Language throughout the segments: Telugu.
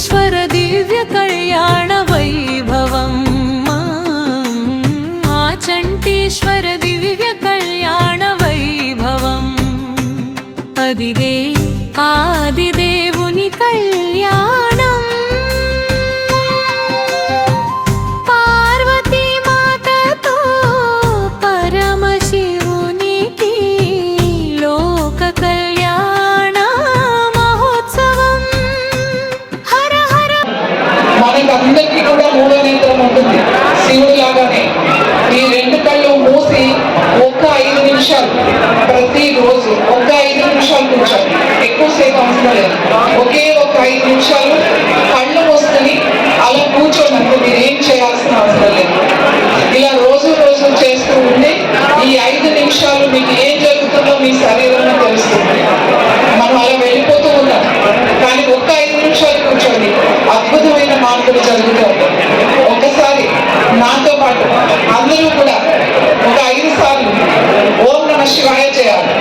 ईश्वर दिव्यकल्याणवैभवम् मा चण्डीश्वर दिव्यकल्याणवैभवम् अदिदे आदिदेवुनि कल्याण అందరూ కూడా ఒక ఐదు సార్లు ఓం నమ శివాయ చేయాలి.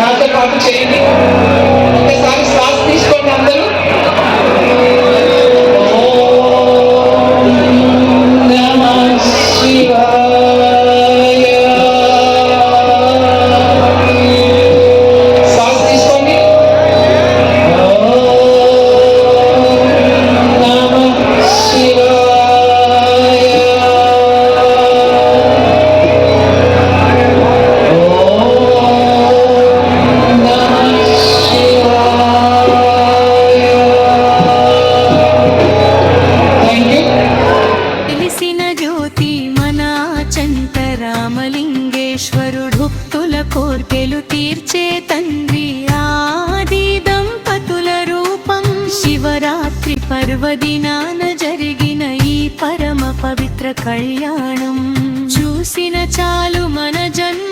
నాతో పాటు చేయండి. కోర్కెలు తీర్చే తండ్రి ఆది దంపతుల రూపం. శివరాత్రి పర్వదినాన జరిగిన ఈ పరమ పవిత్ర కళ్యాణం. చూసిన చాలు మన జన్మ